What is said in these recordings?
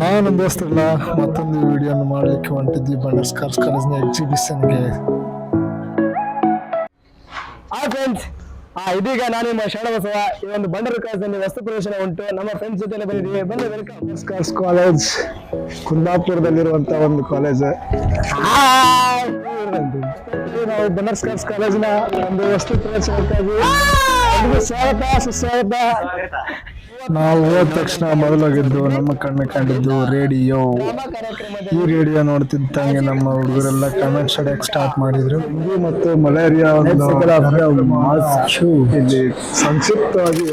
ನಮ್ಮ ದೋಸ್ತರೆಲ್ಲ ಮತ್ತೊಂದು ವಿಡಿಯೋನ ಮಾಡಲಿಕ್ಕೆ ಹೊಂಟಿದ್ವಿ. ಬಂಡರ್ಸ್ ಕಾರ್ಸ್ ಕಾಲೇಜ್ನ ಎಕ್ಸಿಬಿಷನ್ಗೆ ಹಾಯ್ ಫ್ರೆಂಡ್ಸ್ ಆ ಇದೀಗ ನಾನು ನಿಮ್ಮ ಶರಣಬಸವ ಈ ಒಂದು ಬಂಡರ ಕಾಲೇಜಲ್ಲಿ ವಸ್ತು ಪ್ರದರ್ಶನ ಉಂಟು. ನಮ್ಮ ಫ್ರೆಂಡ್ಸ್ ಜೊತೆ ಬಂದಿದ್ದೀವಿ. ಬನ್ನಿ ವೆಲ್ಕಮ್ ಕಾರ್ಸ್ ಕಾಲೇಜ್ ಕುಂದಾಪುರದಲ್ಲಿರುವಂತ ಒಂದು ಕಾಲೇಜ್. ನಾವು ಬಂಡರ್ಸ್ ಕಾರ್ಸ್ ಕಾಲೇಜಿನ ಒಂದು ವಸ್ತು ಪ್ರದರ್ಶನಕ್ಕಾಗಿ. ಎಲ್ರಿಗೂ ಸ್ವಾಗತ ಸುಸ್ವಾಗತ. ನಾವು ಹೋದ ತಕ್ಷಣ ಮೊದಲಾಗಿದ್ದು ನಮ್ಮ ಕಣ್ಣು ಕಂಡಿದ್ದು ರೇಡಿಯೋ. ಈ ರೇಡಿಯೋ ನೋಡ್ತಿದ್ದಂಗೆ ನಮ್ಮ ಹುಡುಗರೆಲ್ಲ ಕಮೆಂಟ್ ಸ್ಟಡಿಯಕ್ಕೆ ಸ್ಟಾರ್ಟ್ ಮಾಡಿದ್ರು. ಮತ್ತು ಮಲೇರಿಯಾ ಇಲ್ಲಿ ಸಂಕ್ಷಿಪ್ತವಾಗಿ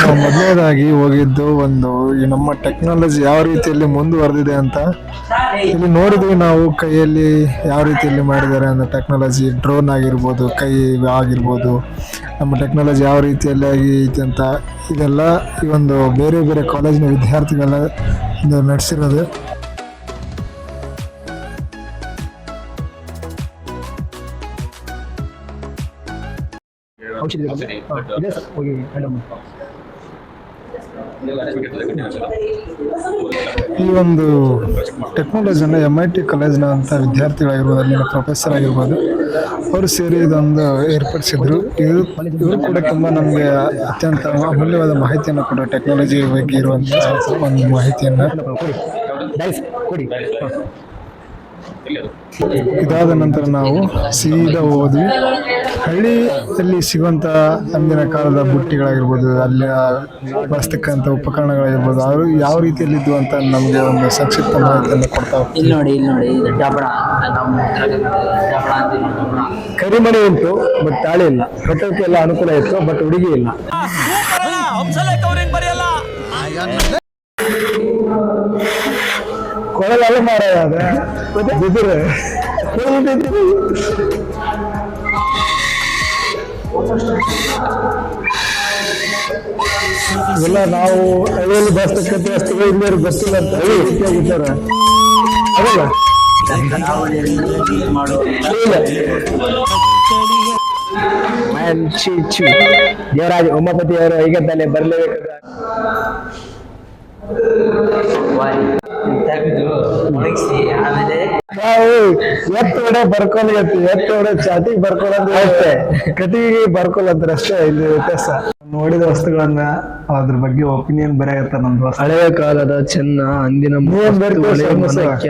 ನಾವು ಮೊದಲನೇದಾಗಿ ಹೋಗಿದ್ದು ಒಂದು ಈ ನಮ್ಮ ಟೆಕ್ನಾಲಜಿ ಯಾವ ರೀತಿಯಲ್ಲಿ ಮುಂದುವರೆದಿದೆ ಅಂತ. ಇಲ್ಲಿ ನೋಡಿದ್ವಿ ನಾವು ಕೈಯಲ್ಲಿ ಯಾವ ರೀತಿಯಲ್ಲಿ ಮಾಡಿದ್ದಾರೆ ಅಂತ. ಟೆಕ್ನಾಲಜಿ ಡ್ರೋನ್ ಆಗಿರ್ಬೋದು, ಕೈ ಆಗಿರ್ಬೋದು. ನಮ್ಮ ಟೆಕ್ನಾಲಜಿ ಯಾವ ರೀತಿಯಲ್ಲಿ ಐತೆ ಅಂತ. ಇದೆಲ್ಲ ಈ ಒಂದು ಬೇರೆ ಬೇರೆ ಕಾಲೇಜಿನ ವಿದ್ಯಾರ್ಥಿಗಳ ನಡೆಸಿರೋದು. ಈ ಒಂದು ಟೆಕ್ನಾಲಜಿಯನ್ನು ಎಂ ಐ ಟಿ ಕಾಲೇಜ್ನ ಅಂತ ವಿದ್ಯಾರ್ಥಿಗಳಾಗಿರ್ಬೋದು ಅಲ್ಲಿನ ಪ್ರೊಫೆಸರ್ ಆಗಿರ್ಬೋದು ಅವರು ಸೇರಿ ಇದೊಂದು ಏರ್ಪಡಿಸಿದ್ರು. ಇದು ಇವರು ಕೂಡ ತುಂಬ ನಮಗೆ ಅತ್ಯಂತ ಅಮೂಲ್ಯವಾದ ಮಾಹಿತಿಯನ್ನು ಕೂಡ ಟೆಕ್ನಾಲಜಿ ಬಗ್ಗೆ ಇರುವಂಥ ಒಂದು ಮಾಹಿತಿಯನ್ನು. ಕೊಡಿ ಡೈಸ್ ಕೊಡಿ. ಹಾ. ಇದಾದ ನಂತರ ನಾವು ಸೀದಾ ಹೋದ್ವಿ. ಹಳ್ಳಿಯಲ್ಲಿ ಸಿಗುವಂಥ ಅಂದಿನ ಕಾಲದ ಬುಟ್ಟಿಗಳಾಗಿರ್ಬೋದು ಅಲ್ಲಿ ಬಳಸ್ತಕ್ಕಂಥ ಉಪಕರಣಗಳಾಗಿರ್ಬೋದು ಅವರು ಯಾವ ರೀತಿಯಲ್ಲಿ ಇದ್ವು ಅಂತ ನಮಗೆ ಒಂದು ಸಂಕ್ಷಿಪ್ತ ಮಾಹಿತಿಯನ್ನು ಕೊಡ್ತಾ ಹೋಗ್ತಾರೆ ಇಲ್ಲಿ ನೋಡಿ ಇಲ್ಲಿ ನೋಡಿ ಕರಿಮಣಿ ಉಂಟು ಬಟ್ ತಾಳಿ ಇಲ್ಲ. ಕಟ್ಟೋಕೆ ಎಲ್ಲ ಅನುಕೂಲ ಇತ್ತು ಬಟ್ ಹುಡುಗಿ ಇಲ್ಲ. ಕೊಳಲಲ್ಲ ಮಾರಾಯ ಅದ ಬಿದಿರು. ಇವೆಲ್ಲ ನಾವು ಹಳ್ಳಿಯಲ್ಲಿ ಬಳಸ್ತಕ್ಕಂಥ ವಸ್ತುಗಳು ಇಲ್ಲಿ ಗೊತ್ತಿಲ್ಲ ಅಂತ ಹಳ್ಳಿ ಹೆಚ್ಚಾಗಿದ್ದಾರೆ ಅದಲ್ಲ? ಯೂಸ್ ಮಾಡೋ ಚಿ ದೇವರಾಜ ಉಮಾಪತಿ ಅವರು ಈಗ ತಾನೇ ಬರಲೇಬೇಕು ವಾರಿ ತೆಗೆದು ಒಣಗಿಸಿ ಆಮೇಲೆ ನಾವು ಎತ್ತು ಹೊಡೆ ಬರ್ಕೊಲ್ ಎತ್ತು ಎತ್ತು ಹೊಡೆ ಚಾಟಿಗೆ ಬರ್ಕೊಳ್ಳೋದು ಅಷ್ಟೇ. ಕಟಿಗೆ ಬರ್ಕೊಳ್ಳೋದ್ರ ಅಷ್ಟೇ ಇಲ್ಲಿ ವ್ಯತ್ಯಾಸ. ನೋಡಿದ ವಸ್ತುಗಳನ್ನ ಅದ್ರ ಬಗ್ಗೆ ಒಪಿನಿಯನ್ ಬರೆಯತ್ತ ನಮ್ದು ಹಳೆಯ ಕಾಲದ ಚೆನ್ನ ಅಂದಿನ?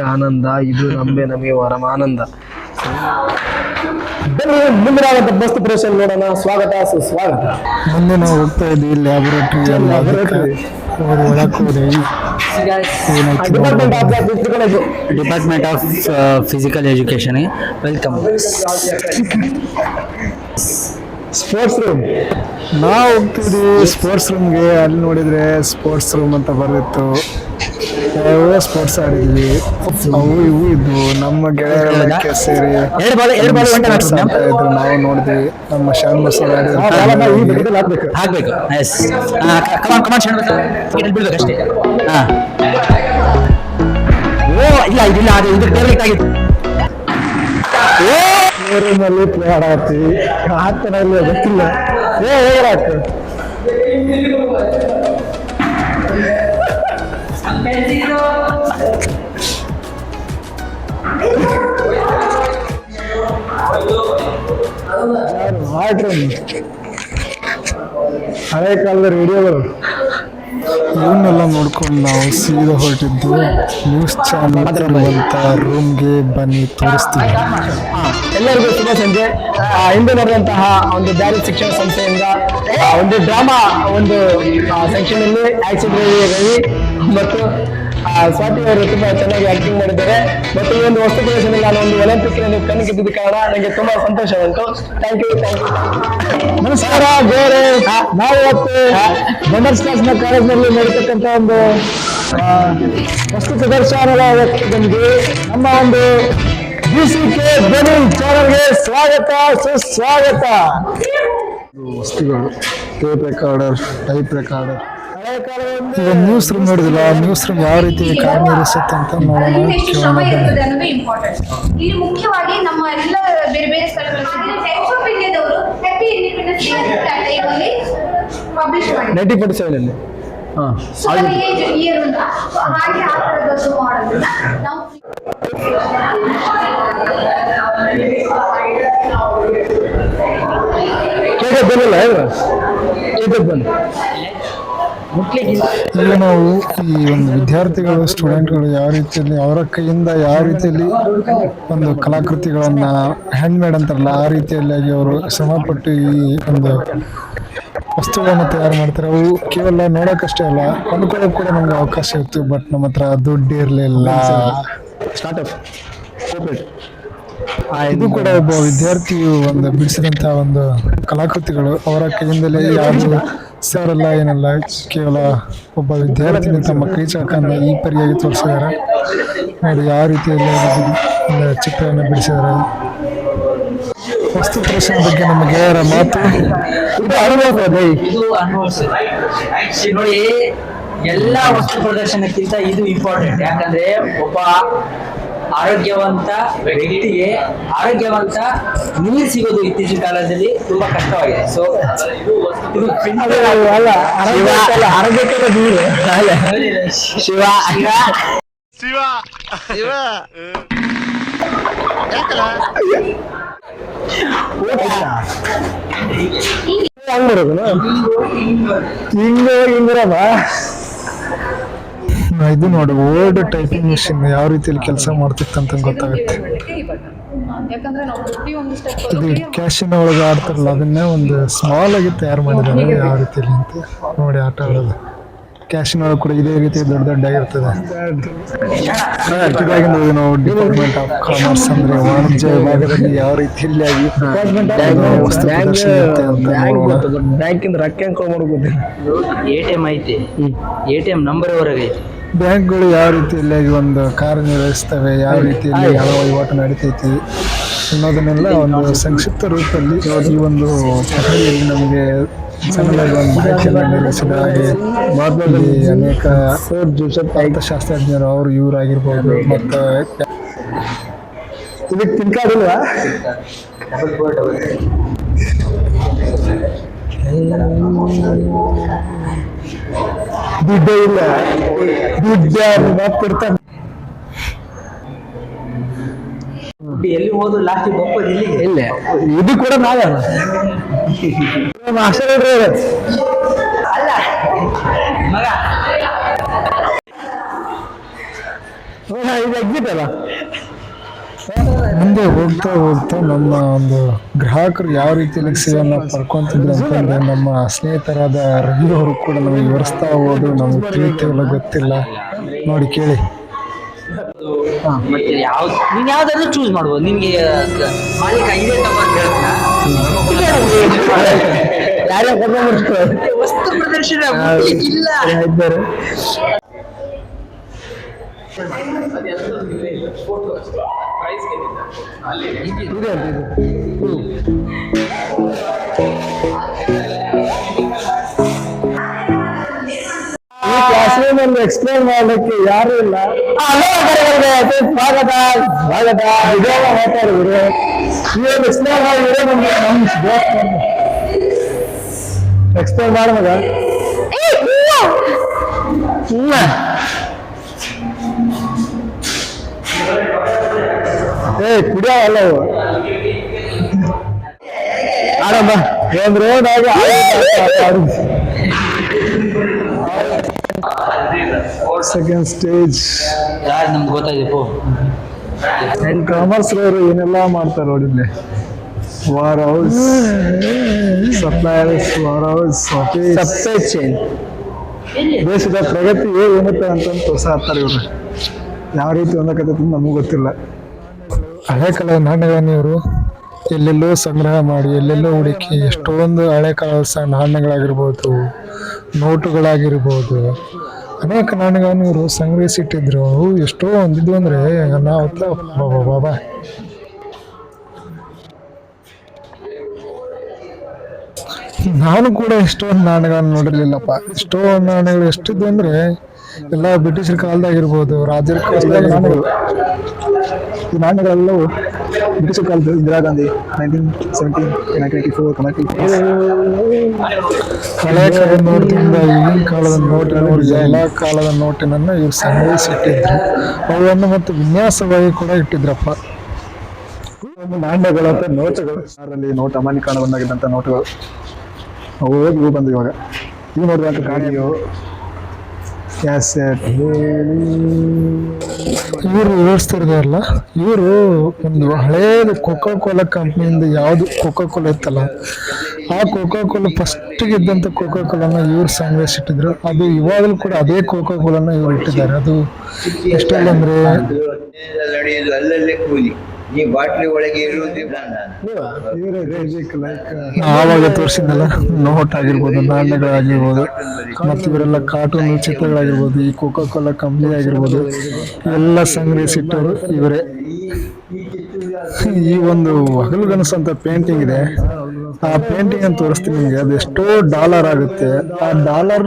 ಆನಂದ ಇದು ನಮ್ಮೆ ನಮಗೆ ವರಮಾನಂದ. ಬನ್ನಿ ಮುಂದಿನ ಬಸ್ ಪ್ರದರ್ಶನ ನೋಡೋಣ. ಸ್ವಾಗತ ಸುಸ್ವಾಗತ. ಮುಂದೆ ನಾವು ಹೋಗ್ತಾ ಇದ್ವಿ ಲ್ಯಾಬೊರೇಟರಿ ಏನಾಯ್ತು department of physical department of physical education welcome sports room ನಾವು ಹೋಗ್ತಿದ್ವಿ ಸ್ಪೋರ್ಟ್ಸ್ ರೂಮ್ಗೆ ಅಲ್ಲಿ ನೋಡಿದ್ರೆ ಸ್ಪೋರ್ಟ್ಸ್ ರೂಮ್ ಅಂತ ಬರೆದಿತ್ತು. ಯಾವ್ಯಾವ ಸ್ಪೋರ್ಟ್ಸ್ ಆಡಿದ್ವಿ? ಅವು ಇವು ಇದ್ವು. ನಮ್ಮ ಗೆಳೆಯರೆಲ್ಲ ಸೇರಿ ನಾವು ನೋಡಿದ್ವಿ. ನಮ್ಮ ಶಾನ್ ಮಸೂರ್ ಹಾಕ್ಬೇಕು. ಎಸ್ ಕಮಾನ್ ಬಿಡ್ಬೇಕು ಅಷ್ಟೇ? ಹಾ. ಓ ಇಲ್ಲ ಇದಿಲ್ಲ ಅದು ಇದು ಡೈರೆಕ್ಟ್ ಆಗಿತ್ತು. ಓ! ಪ್ಲೇ ಆಡತ್ತೀವಿ ಹಾಕ್ತಾನೆ ಇಲ್ಲ ಗೊತ್ತಿಲ್ಲ. ಏ ಹೇಗಾಕ ಹಳೆ ಕಾಲದ ರೇಡಿಯೋಗಳು. ಇವನ್ನೆಲ್ಲ ನೋಡ್ಕೊಂಡು ನಾವು ಸೀದಾ ಹೊರಟಿದ್ದು ನ್ಯೂಸ್ ಚಾನಲ್ ಇರುವಂತ ರೂಮ್ಗೆ ಬನ್ನಿ ತೋರಿಸ್ತೀವಿ ಎಲ್ಲರಿಗೂ ಶುಭ ಸಂಜೆ. ಹಿಂದೆ ನಡೆದಂತಹ ಒಂದು ದಾರಿ ಶಿಕ್ಷಣ ಸಂಸ್ಥೆಯಿಂದ ಒಂದು ಡ್ರಾಮಾ ಒಂದು ಸೆಕ್ಷನ್ ಅಲ್ಲಿ ಆಕ್ಸಿಡೆಂಟ್ ಮತ್ತು ಸ್ವಾತಿ ಅವರು ತುಂಬಾ ಚೆನ್ನಾಗಿ ಆಕ್ಟಿಂಗ್ ಮಾಡಿದ್ದಾರೆ. ಮತ್ತು ಈ ಒಂದು ವಸ್ತು ಪ್ರದರ್ಶನ ನಾನು ಒಂದು ಒಲಿಂಪಿಕ್ನಲ್ಲಿ ಕಣ್ಣು ಗೆದ್ದಿದ್ದ ಕಾರಣ ನನಗೆ ತುಂಬಾ ಸಂತೋಷ ಉಂಟು ಥ್ಯಾಂಕ್ ಯು ಥ್ಯಾಂಕ್ ಯು ನಮಸ್ಕಾರ ಗೋರೆ ನಾವು ಇವತ್ತು ಬಂಡರ್ಸ್ ಕ್ಲಾಸ್ನ ಕಾಲೇಜ್ನಲ್ಲಿ ನಡೀತಕ್ಕಂತ ಒಂದು ವಸ್ತು ಪ್ರದರ್ಶನದ ನಮ್ಗೆ ನಮ್ಮ ಒಂದು ಬಿ ಸಿ ಕೆ ಧ್ವನಿ ಚಾನಲ್ಗೆ ಸ್ವಾಗತ ಸುಸ್ವಾಗತ. ವಸ್ತುಗಳು ಟೇಪ್ ರೆಕಾರ್ಡರ್ ಟೈಪ್ ರೆಕಾರ್ಡರ್ ಈಗ ನ್ಯೂಸ್ ರೂಮ್ ನೋಡಿದಿಲ್ಲ ನ್ಯೂಸ್ ರೂಮ್ ಯಾವ ರೀತಿ ಕಾರ್ಯನಿರ್ವಹಿಸುತ್ತೆ ಅಂತ ನೋಡೋಣ ಶ್ರಮ ಬನ್ನಿ. ಅನ್ನೋದು ಇಂಪಾರ್ಟೆಂಟ್ ಇಲ್ಲಿ ಮುಖ್ಯವಾಗಿ ನಮ್ಮ ಎಲ್ಲ ಬೇರೆ ಬೇರೆ ಆಫ್ ಇಂಡಿಯಾದವರು ಹ್ಯಾಪಿ ಇಂಡಿಪೆಂಡೆನ್ಸ್ ಡೇ ಅಂತ ಟೈಮಲ್ಲಿ ಪಬ್ಲಿಷ್ ಮಾಡಿದ್ದಾರೆ ನೈನ್ಟೀನ್ ಫೋರ್ಟಿ ಸೆವೆನ್ ಅಲ್ಲಿ ಏಜ್ ಇಯರ್ ಅಂತ. ಹಾಗೆ ಆ ಥರದ್ದು ಮಾಡೋದನ್ನ ನಾವು ಕೇಳಿದ್ ಬಂದಿಲ್ಲ? ಬಂದು. ಈಗ ನಾವು ಈ ಒಂದು ವಿದ್ಯಾರ್ಥಿಗಳು ಸ್ಟೂಡೆಂಟ್ಗಳು ಯಾವ ರೀತಿಯಲ್ಲಿ ಅವರ ಕೈಯಿಂದ ಯಾವ ರೀತಿಯಲ್ಲಿ ಒಂದು ಕಲಾಕೃತಿಗಳನ್ನು ಹ್ಯಾಂಡ್ ಮೇಡ್ ಅಂತಾರಲ್ಲ ಆ ರೀತಿಯಲ್ಲಿ ಅವರು ಶ್ರಮಪಟ್ಟು ಈ ಒಂದು ವಸ್ತುಗಳನ್ನು ತಯಾರು ಮಾಡ್ತಾರೆ. ಅವು ಕೇವಲ ನೋಡೋಕ್ಕಷ್ಟೇ ಅಲ್ಲ ಕೊಂಡ್ಕೊಳ್ಳೋಕೆ ಕೂಡ ನಮ್ಗೆ ಅವಕಾಶ ಇತ್ತು ಬಟ್ ನಮ್ಮ ಹತ್ರ ದುಡ್ಡು ಇರಲಿಲ್ಲ. ಸ್ಟಾರ್ಟಪ್ ಇದು ಕೂಡ ಒಬ್ಬ ವಿದ್ಯಾರ್ಥಿಯು ಒಂದು ಬಿಡಿಸಿದಂತಹ ಒಂದು ಕಲಾಕೃತಿಗಳು. ಅವರ ಕೈಯಿಂದಲೇ ಯಾರು ಸರ್ ಏನಲ್ಲ, ಕೇವಲ ಒಬ್ಬ ವಿದ್ಯಾರ್ಥಿನಿ ತಮ್ಮ ಕೈ ಚಳಕನ್ನ ಈ ಪರಿಯಾಗಿ ತೋರಿಸಿದ್ದಾರೆ. ನೋಡಿ, ಯಾವ ರೀತಿಯಲ್ಲಿ ಚಿತ್ರವನ್ನು ಬಿಡಿಸಿದ್ದಾರೆ. ವಸ್ತು ಪ್ರದರ್ಶನ ಬಗ್ಗೆ ನಮಗೆ ಯಾರ ಮಾತು. ನೋಡಿ, ಎಲ್ಲಾ ವಸ್ತು ಪ್ರದರ್ಶನಕ್ಕಿಂತ ಇದು ಇಂಪಾರ್ಟೆಂಟ್ ಯಾಕಂದ್ರೆ ಒಬ್ಬ ಆರೋಗ್ಯವಂತ ವ್ಯಕ್ತಿಗೆ ಆರೋಗ್ಯವಂತ ನೀರು ಸಿಗೋದು ಇತ್ತೀಚಿನ ಕಾಲದಲ್ಲಿ ತುಂಬಾ ಕಷ್ಟವಾಗಿದೆ. ಸೊ ಇದು ಆರೋಗ್ಯಕ್ಕಲ್ಲ ನೀರು. ಶಿವ ಶಿವ ಹಂಗ್ ಬರೋದು ಹಿಂಗ ಹಿಂಗಿರಮ್ಮ ಇದು ನೋಡಿ ಓಲ್ಡ್ ಟೈಪಿಂಗ್ ಮಿಷಿನ್ ಯಾವ ರೀತಿಯಲ್ಲಿ ಕೆಲಸ ಮಾಡ್ತಿತ್ತು ಅಂತ ಗೊತ್ತಾಗುತ್ತೆ. ಯಾಕಂದ್ರೆ ನಾವು ಪ್ರತಿಯೊಂದು ಸ್ಟೆಪ್ ಇದು ಕ್ಯಾಶಿನ ಒಳಗೆ ಆಡ್ತಾರಲ್ಲ ಅದನ್ನೇ ಒಂದು ಸ್ಮಾಲ್ ಆಗಿ ತಯಾರು ಮಾಡಿದ್ದಾರೆ ಯಾವ ರೀತಿಯಲ್ಲಿ ಅಂತ ನೋಡಿ ಆಟ ಆಡೋದು. ಕ್ಯಾಶಿನ ಒಳಗೆ ಕೂಡ ಇದೇ ರೀತಿ ದೊಡ್ಡ ದೊಡ್ಡ ಆಗಿರ್ತದೆ. ಇದಾಗಿ ನಾವು ಡಿಪಾರ್ಟ್ಮೆಂಟ್ ಆಫ್ ಕಾಮರ್ಸ್ ಅಂದ್ರೆ ವಾಣಿಜ್ಯ ವಿಭಾಗದಲ್ಲಿ ಯಾವ ರೀತಿಯಲ್ಲಿ ಆಗಿ ವಸ್ತು ಪ್ರದರ್ಶನ ಇರುತ್ತೆ ಅಂತ ನೋಡೋಣ. ಬ್ಯಾಂಕಿಂದ ರೊಕ್ಕ ಹೆಂಗ್ ಎ ಟಿ ಎಂ ಐತಿ. ಎ ಟಿ ಎಂ ನಂಬರ್ ಐತಿ ಬ್ಯಾಂಕ್ಗಳು ಯಾವ ರೀತಿಯಲ್ಲಿ ಈ ಒಂದು ಕಾರ್ಯನಿರ್ವಹಿಸ್ತವೆ ಯಾವ ರೀತಿಯಲ್ಲಿ ಯಾವ ವಹಿವಾಟು ನಡೀತೈತಿ ಅನ್ನೋದನ್ನೆಲ್ಲ ಒಂದು ಸಂಕ್ಷಿಪ್ತ ರೂಪದಲ್ಲಿ ಈ ಒಂದು ಪ್ರಕ್ರಿಯೆಯಲ್ಲಿ ನಮಗೆ ಸಣ್ಣದಾಗಿ ಒಂದು ಮಾಹಿತಿಯನ್ನು ನಿರ್ವಹಿಸಿದ ಹಾಗೆ ಇಲ್ಲಿ ಅನೇಕ ಅರ್ಥಶಾಸ್ತ್ರಜ್ಞರು ಅವರು ಇವರಾಗಿರ್ಬೋದು ಮತ್ತು ಇದಕ್ಕೆ ತಿನ್ಕಾಡಿಲ್ವಾ ದುಡ್ಡೇ ಇಲ್ಲ. ದುಡ್ಡು ಕೊಡ್ತಾನೆ ಎಲ್ಲಿ ಹೋದ್ರು ಲಾಸ್ಟ್ ಇಲ್ಲಿಗೆ. ಇಲ್ಲ. ಇದು ಕೂಡ ನಾವೇ. ಮಾಸ್ಟರ್ ಹೇಳ್ರಿ ಮಗ. ಇದು ಎಕ್ಸಿಟ್ ಅಲ್ಲ. ಮುಂದೆ ಹೋಗ್ತಾ ಹೋಗ್ತಾ ನಮ್ಮ ಒಂದು ಗ್ರಾಹಕರು ಯಾವ ರೀತಿಯಲ್ಲಿ ಸೇವೆಯನ್ನು ಪಡ್ಕೊತಿದ್ರು ಅಂತಂದ್ರೆ ನಮ್ಮ ಸ್ನೇಹಿತರಾದ ರವಿ ಅವರು ಕೂಡ ನಮಗೆ ವಿವರಿಸ್ತಾ ಹೋದ್ರು. ನಮಗೆ ತಿಳಿತಿಲ್ಲ ಗೊತ್ತಿಲ್ಲ. ನೋಡಿ ಕೇಳಿ. ಮತ್ತೆ ಯಾವ ನೀನ್ ಯಾವ್ದಾದ್ರು ಚೂಸ್ ಮಾಡ್ಬೋದು. ನಿಮ್ಗೆ ಮಾಲೀಕ ಇದೇ ತಪ್ಪ ಅಂತ ಹೇಳ್ತೀನಾ? ಯಾರ್ಯಾರು ಕರ್ಕೊಂಡ್ಬರ್ತಾರೆ ವಸ್ತು ಪ್ರದರ್ಶನ ಇಲ್ಲ ಇದ್ದಾರೆ. ಇದೆ ಅಂತ ಇದು ಈ ಕ್ಲಾಸ್ ರೂಮ್ ಅಲ್ಲಿ ಎಕ್ಸ್ಪ್ಲೈನ್ ಮಾಡ್ಲಿಕ್ಕೆ ಯಾರು ಇಲ್ಲ ಸ್ವಾಗತ ಸ್ವಾಗತ ವಿಡಿಯೋ ಮಾತಾಡಿದ್ರು ಇವಾಗ ಎಕ್ಸ್ಪ್ಲೈನ್ ಮಾಡಿದ್ರೆ ನಮ್ಗೆ ನಮ್ಮ ಎಕ್ಸ್ಪ್ಲೈನ್ ಮಾಡ್ಮಗ ಇಲ್ಲ ಏ ಕುಡಿಯೋ ಅಲ್ಲ ಆಡಮ್ಮ. ರೋಡ್ ಆಗಿ ಸೆಕೆಂಡ್ ಸ್ಟೇಜ್ ಯಾರು ನಮ್ಗೆ ಗೊತ್ತಾಯ್ತು ಕಾಮರ್ಸ್ ಅವರು ಏನೆಲ್ಲ ಮಾಡ್ತಾರೆ ನೋಡಿ ಇಲ್ಲಿ. Warehouse suppliers warehouse supply chain ದೇಶದ ಪ್ರಗತಿ ಏನು ಅಂತ ತೋರ್ಸಾಡ್ತಾರೆ ಇವರು. ಯಾವ ರೀತಿ ಒಂದಕತ್ತೆ ನಮಗೂ ಗೊತ್ತಿಲ್ಲ. ಹಳೆ ಕಾಲದ ನಾಣ್ಯಗಳನ್ನು ಇವರು ಎಲ್ಲೆಲ್ಲೋ ಸಂಗ್ರಹ ಮಾಡಿ, ಎಲ್ಲೆಲ್ಲೋ ಹುಡುಕಿ, ಎಷ್ಟೊಂದು ಹಳೆ ಕಾಲದ ನಾಣ್ಯಗಳಾಗಿರ್ಬೋದು, ನೋಟುಗಳಾಗಿರ್ಬೋದು, ಅನೇಕ ನಾಣ್ಯಗಳನ್ನು ಇವರು ಸಂಗ್ರಹಿಸಿಟ್ಟಿದ್ರು. ಅವು ಎಷ್ಟೋ ಒಂದಿದ್ವು ಅಂದರೆ ನಾವು ಬಾಬಾ ನಾನು ಕೂಡ ಎಷ್ಟೊಂದು ನಾಣ್ಯಗಳನ್ನು ನೋಡಿರ್ಲಿಲ್ಲಪ್ಪ. ಎಷ್ಟೋ ನಾಣ್ಯಗಳು ಎಷ್ಟಿದ್ವು ಅಂದ್ರೆ, ಎಲ್ಲ ಬ್ರಿಟಿಷರ ಕಾಲದಾಗಿರ್ಬೋದು, ರಾಜರ ಕಾಲದಾಗಿರ್ಬೋದು. ಈ ನಾಣ್ಯಗಳೆಲ್ಲವೂ ಬ್ರಿಟಿಷ್ ಕಾಲದ Indira Gandhi nineteen seventeen nineteen eighty four committee ಹಳೆ ಕಾಲದ ಈಗಿನ ಕಾಲದ ನೋಟಿನವರು ಎಲ್ಲ ಕಾಲದ ನೋಟಿನನ್ನು ಇವ್ರು ಸಂಗ್ರಹಿಸಿಟ್ಟಿದ್ರು ಅವನ್ನು ಮತ್ತು ವಿನ್ಯಾಸವಾಗಿ ಕೂಡ ಇಟ್ಟಿದ್ರಪ್ಪ. ಒಂದು ನಾಣ್ಯಗಳು ಅಂತ ನೋಟುಗಳು ಅದರಲ್ಲಿ ನೋಟ್ ಅಮಾನ್ಯೀಕರಣಗೊಂಡಾಗಿದ್ದಂಥ ನೋಟುಗಳು. ಅವು ಹೋಗಿ ಬಂದು ಇವಾಗ. ಇವು ನೋಡಿದಂಥ ಗಾಡಿಯು ಕ್ಯಾಸೆಟ್ ಇವರು ವಿವರಿಸ್ತಿರ್ದಾರಲ್ಲ ಇವರು ಒಂದು ಹಳೇದು ಕೋಕೋ ಕೋಲಾ ಕಂಪ್ನಿಯಿಂದ ಯಾವುದು ಕೋಕೋ ಕೋಲಾ ಇತ್ತಲ್ಲ, ಆ ಕೋಕೋ ಕೋಲಾ ಫಸ್ಟಿಗೆ ಇದ್ದಂಥ ಕೋಕೋ ಕೋಲಾನ ಇವ್ರು ಸಂಗ್ರಹಿಸಿಟ್ಟಿದ್ರು ಅದು ಇವಾಗಲೂ ಕೂಡ ಅದೇ ಕೋಕೋ ಕೋಲಾನ ಇವ್ರು ಇಟ್ಟಿದ್ದಾರೆ. ಅದು ಎಷ್ಟಲ್ಲ ಅಂದ್ರೆ ಈ ಬಾಟ್ಲಿ ಒಳಗೆ ಇರುವುದಿಲ್ಲ ಆವಾಗ ತೋರಿಸಿದ್ನಲ್ಲ ನೋಟ್ ಆಗಿರ್ಬೋದು ನಾಣ್ಯಗಳಾಗಿರ್ಬೋದು ಮತ್ತು ಇವರೆಲ್ಲ ಕಾರ್ಟೂನ್ ಚಿತ್ರಗಳಾಗಿರ್ಬೋದು ಈ ಕೋಕೋ ಕೋಲಾ ಕಂಪ್ನಿ ಆಗಿರ್ಬೋದು ಎಲ್ಲ ಸಂಗ್ರಹಿಸಿಟ್ಟವರು ಇವರೇ. ಈ ಒಂದು ಹಗಲುಗನಸಂತ ಅಂತ ಪೇಂಟಿಂಗ್ ಇದೆ. ಆ ಪೇಂಟಿಂಗ್ ಅಂತ ತೋರಿಸ್ತೀನಿ ನಿಮಗೆ. ಅದು ಎಷ್ಟೋ ಡಾಲರ್ ಆಗುತ್ತೆ. ಆ ಡಾಲರ್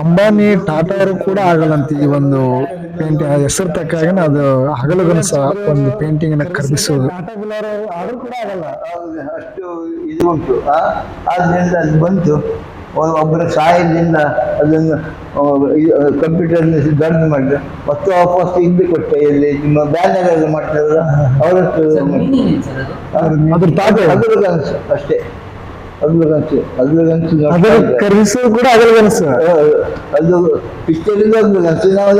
ಅಂಬಾನಿ, ಟಾಟಾ ಅವರು ಕೂಡ ಆಗಲ್ಲಂತೆ ಈ ಒಂದು ಪೇಂಟಿಂಗ್ ಹೆಸರು ತಕ್ಕಾಗ ಅದು ಹಗಲುಗನಸ ಒಂದು ಪೇಂಟಿಂಗ್ ಅನ್ನ ಖರೀದಿಸೋದು ಆದ್ರೂ ಕೂಡ ಆಗಲ್ಲ. ಅಷ್ಟು ಇದು ಉಂಟು. ಆದ್ರಿಂದ ಅದು ಬಂತು. ಒಬ್ಬರ ಸಹಾಯದಿಂದ ಅದನ್ನು ಕಂಪ್ಯೂಟರ್ ಸಿದ್ಧಾಂತ ಮಾಡಿದೆ. ಮತ್ತು ವಾಪಸ್ ಇಲ್ಲಿ ಕೊಟ್ಟೆ ಇಲ್ಲಿ ನಿಮ್ಮ ಬ್ಯಾನರ್ ಎಲ್ಲ ಮಾಡ್ತಾರಲ್ಲ ಅವರಷ್ಟು ಅದ್ರ ತಾತ ಅದ್ರ ಕನಸು ಅಷ್ಟೇ. ಅದ್ರ ಕನಸು ಕನಸು ಕೂಡ ಅದು ಪಿಕ್ಚರಿಂದ ಅದ್ರ ಕನಸು ನಾವು.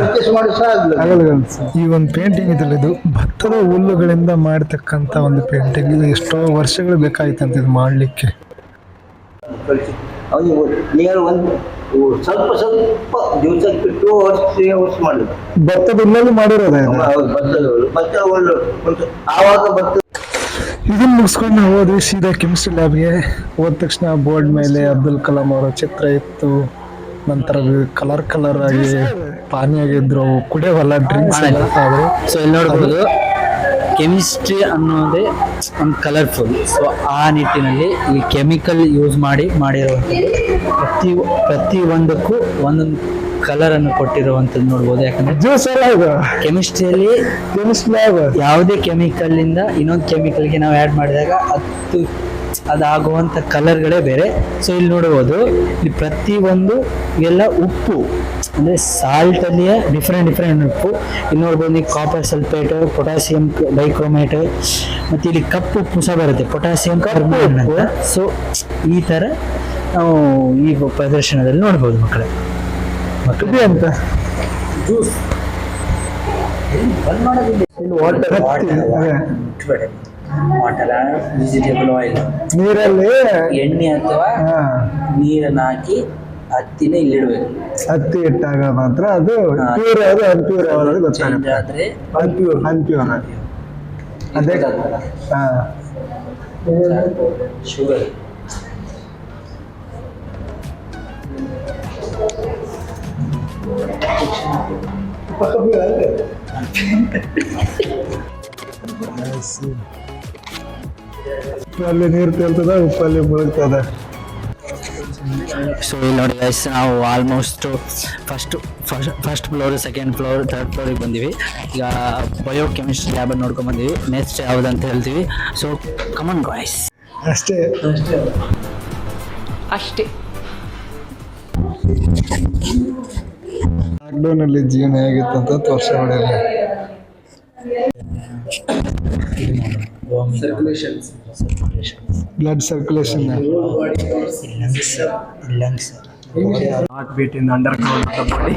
ಪರ್ಚೇಸ್ ಮಾಡಿ ಸಹ ಅದ್ರ ಹಗಲುಗನಸು ಈ ಒಂದು ಪೇಂಟಿಂಗ್ ಇದಲ್ಲ ಇದು ಭತ್ತದ ಹುಲ್ಲುಗಳಿಂದ ಮಾಡತಕ್ಕಂತ ಒಂದು ಪೇಂಟಿಂಗ್ ಇದು ಎಷ್ಟೋ ವರ್ಷಗಳು ಬೇಕಾಯ್ತಂತ ಇದು ಮಾಡ್ಲಿಕ್ಕೆ. ಅವನು ನಿಯರ್ ಒಂದು ಸ್ವಲ್ಪ ಸ್ವಲ್ಪ ದಿವಸಕ್ಕೆ ಟೂ ಅವರ್ಸ್ ತ್ರೀ ಅವರ್ಸ್ ಮಾಡಿದ್ರು. ಭತ್ತದ ಇನ್ನೊಂದು ಮಾಡಿರೋದೇ ಭತ್ತ ಆವಾಗ ಭತ್ತ ಇದನ್ನ ಮುಗಿಸ್ಕೊಂಡು ನಾವು ಹೋದ್ವಿ ಸೀದಾ ಕೆಮಿಸ್ಟ್ರಿ ಲ್ಯಾಬ್ಗೆ ಹೋದ ತಕ್ಷಣ ಬೋರ್ಡ್ ಮೇಲೆ ಅಬ್ದುಲ್ ಕಲಾಂ ಅವರ ಚಿತ್ರ ಇತ್ತು. ನಂತರ ಕಲರ್ ಕಲರ್ ಆಗಿ ಪಾನಿಯಾಗಿದ್ರು ಆಗಿದ್ರು ಕುಡಿಯೋವಲ್ಲ ಡ್ರಿಂಕ್ಸ್ ಎಲ್ಲ ಆದ್ರೆ. ಸೊ ಇಲ್ಲಿ ನೋಡ್ಬೋದು ಕೆಮಿಸ್ಟ್ರಿ ಅನ್ನೋದೇ ಒಂದು ಕಲರ್ಫುಲ್ ಸೊ ಆ ನಿಟ್ಟಿನಲ್ಲಿ ಈ ಕೆಮಿಕಲ್ ಯೂಸ್ ಮಾಡಿ ಮಾಡಿರುವಂಥದ್ದು. ಪ್ರತಿ ಪ್ರತಿ ಒಂದಕ್ಕೂ ಒಂದೊಂದು ಕಲರನ್ನು ಕೊಟ್ಟಿರುವಂತದ್ದು ನೋಡ್ಬೋದು. ಯಾಕಂದ್ರೆ ಜ್ಯೂಸ್ ಎಲ್ಲ ಇದು ಕೆಮಿಸ್ಟ್ರಿಯಲ್ಲಿ ಕೆಮಿಸ್ಟ್ರಿ ಯಾವುದೇ ಕೆಮಿಕಲ್ ಇಂದ ಇನ್ನೊಂದು ಕೆಮಿಕಲ್ಗೆ ನಾವು ಆ್ಯಡ್ ಮಾಡಿದಾಗ ಅದು ಅದಾಗುವಂಥ ಕಲರ್ಗಳೇ ಬೇರೆ. ಸೊ ಇಲ್ಲಿ ನೋಡ್ಬೋದು ಇಲ್ಲಿ ಪ್ರತಿಯೊಂದು ಎಲ್ಲ ಉಪ್ಪು ಅಂದರೆ ಸಾಲ್ಟಲ್ಲಿಯೇ ಡಿಫ್ರೆಂಟ್ ಡಿಫ್ರೆಂಟ್ ಉಪ್ಪು. ಇಲ್ಲಿ ನೋಡ್ಬೋದು ನೀವು ಕಾಪರ್ ಸಲ್ಫೇಟ್ ಪೊಟ್ಯಾಸಿಯಂ ಡೈಕ್ರೋಮೇಟ್ ಮತ್ತು ಇಲ್ಲಿ ಕಪ್ಪು ಉಪ್ಪು ಸಹ ಬರುತ್ತೆ. ಪೊಟ್ಯಾಸಿಯಂ ಕಾರ್ಬನೇಟ್ ಅಂತ. ಸೊ ಈ ಥರ ನಾವು ಈ ಪ್ರದರ್ಶನದಲ್ಲಿ ನೋಡ್ಬೋದು ಮಕ್ಕಳೇ. ಮಕ್ಕಳು. ಅಂತ ವಾಟರ್ ಇಲ್ಲಿ ವಾಟರ್ ವೆಜಿಟೇಬಲ್ ಆಯಿಲ್ ನೀರಲ್ಲಿ? ಎಣ್ಣೆ ಅಥವಾ ನೀರನ್ನ ಹಾಕಿ ಹತ್ತಿನ ಇಲ್ಲಿಡ್ಬೇಕು. ಹತ್ತಿ ಇಟ್ಟಾಗ ಮಾತ್ರ ಅದು ಪ್ಯೂರ್ ಅದು ಅನ್ಪ್ಯೂರ್ ಯಾವ್ದು ಗೊತ್ತಾಗುತ್ತೆ ಆದ್ರೆ ಅನ್ಪ್ಯೂರ್ ಅನ್ಪ್ಯೂರ್ ಅದೇ ಹಾ. ಶುಗರ್ ಉಪ್ಪಲ್ಲಿ ನೀರು ತೇಲ್ತದ ಉಪ್ಪಲ್ಲಿ ಮುಳುಗ್ತದ. ಸೊ ಇಲ್ಲಿ ನೋಡಿ ಗೈಸ್ ನಾವು almost first first first floor second floor third ಫ್ಲೋರಿಗೆ ಬಂದಿವಿ. ಈಗ ಬಯೋ ಕೆಮಿಸ್ಟ್ರಿ ಲ್ಯಾಬ್ ನೋಡ್ಕೊಂಡು ಬಂದಿವಿ. ನೆಕ್ಸ್ಟ್ ಯಾವ್ದು ಅಂತ ಹೇಳ್ತೀವಿ ಸೊ ಕಮನ್ ಗಾಯ್ಸ್ ಅಷ್ಟೇ. ಅಷ್ಟೇ. ಲಾಕ್ಡೌನಲ್ಲಿ ಜೀವನ ಜೀವನ ಅಂತ ತೋರ್ಸ ಹೊಡೆಯಲ್ಲ blood circulation lungs heartbeat in the underground of the body.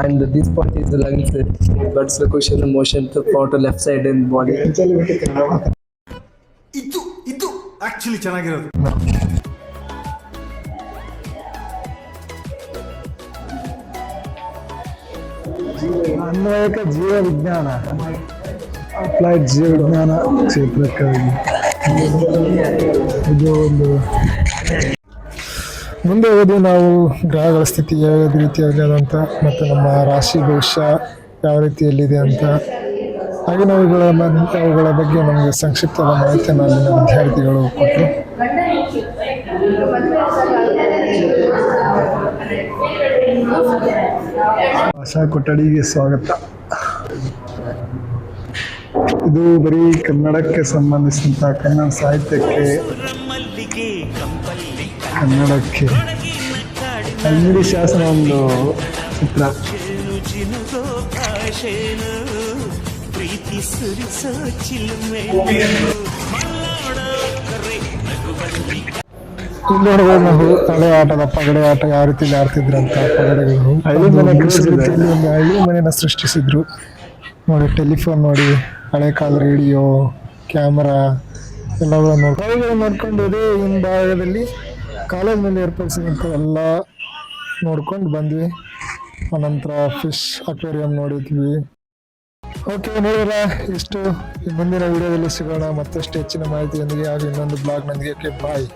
and this part is the lungs, blood circulation and motion to power to left side in body. ಇದು ಇದು ಆಕ್ಚುಲಿ ಚೆನ್ನಾಗಿರೋದು ಅನ್ವಯಕ ಜೀವ ವಿಜ್ಞಾನ ಅಪ್ಲೈಡ್ ಜೀವ ವಿಜ್ಞಾನ ಕ್ಷೇತ್ರಕ್ಕಾಗಿ. ಇದು ಒಂದು ಮುಂದೆ ಹೋದ್ರೆ ನಾವು ಗ್ರಹಗಳ ಸ್ಥಿತಿ ಯಾವ ರೀತಿಯಲ್ಲಿ ಅಂತ, ಮತ್ತು ನಮ್ಮ ರಾಶಿ ಭವಿಷ್ಯ ಯಾವ ರೀತಿಯಲ್ಲಿದೆ ಅಂತ. ಹಾಗೆ ನಾವು ಇವುಗಳ ಅವುಗಳ ಬಗ್ಗೆ ನಮಗೆ ಸಂಕ್ಷಿಪ್ತವಾದ ಮಾಹಿತಿಯನ್ನು ಅಲ್ಲಿನ ವಿದ್ಯಾರ್ಥಿಗಳು ಕೊಟ್ಟರು ಹೊಸ ಕೊಠಡಿಗೆ ಸ್ವಾಗತ. ಇದು ಬರೀ ಕನ್ನಡಕ್ಕೆ ಸಂಬಂಧಿಸಿದಂತ ಕನ್ನಡ ಸಾಹಿತ್ಯಕ್ಕೆ ಕನ್ನಡಕ್ಕೆ ಅಂಗಡಿ ಶಾಸನ ಒಂದು ಚಿತ್ರ. ಇಲ್ಲಿ ನೋಡ್ಬೋದು ನಾವು ಹಳೆ ಆಟದ ಪಗಡೆ ಆಟ ಯಾವ ರೀತಿ ಆಡ್ತಿದ್ರು ಅಂತ ಪಗಡೆಗಳು. ಹಳ್ಳಿ ಮನೆ ಹಳ್ಳಿ ಮನೆನ ಸೃಷ್ಟಿಸಿದ್ರು. ನೋಡಿ ಟೆಲಿಫೋನ್ ನೋಡಿ, ಹಳೆ ಕಾಲ ರೇಡಿಯೋ ಕ್ಯಾಮ್ರಾ ಎಲ್ಲವನ್ನು ನೋಡಿ, ಅವುಗಳನ್ನು ನೋಡ್ಕೊಂಡು ಇದೇ ಹಿಂಭಾಗದಲ್ಲಿ ಕಾಲೇಜ್ನಲ್ಲಿ ಏರ್ಪಡಿಸಿದಂಥ ಎಲ್ಲ ನೋಡ್ಕೊಂಡು ಬಂದ್ವಿ. ಆನಂತರ ಫಿಶ್ ಅಕ್ವೇರಿಯಂ ನೋಡಿದ್ವಿ. ಓಕೆ ನೋಡಿದ್ರ, ಇಷ್ಟು ಮುಂದಿನ ವಿಡಿಯೋದಲ್ಲಿ ಸಿಗೋಣ. ಮತ್ತಷ್ಟು ಹೆಚ್ಚಿನ ಮಾಹಿತಿಯೊಂದಿಗೆ ಹಾಗೂ ಇನ್ನೊಂದು ಬ್ಲಾಗ್ನೊಂದಿಗೆ ನನಗೆ ಬಾಯ್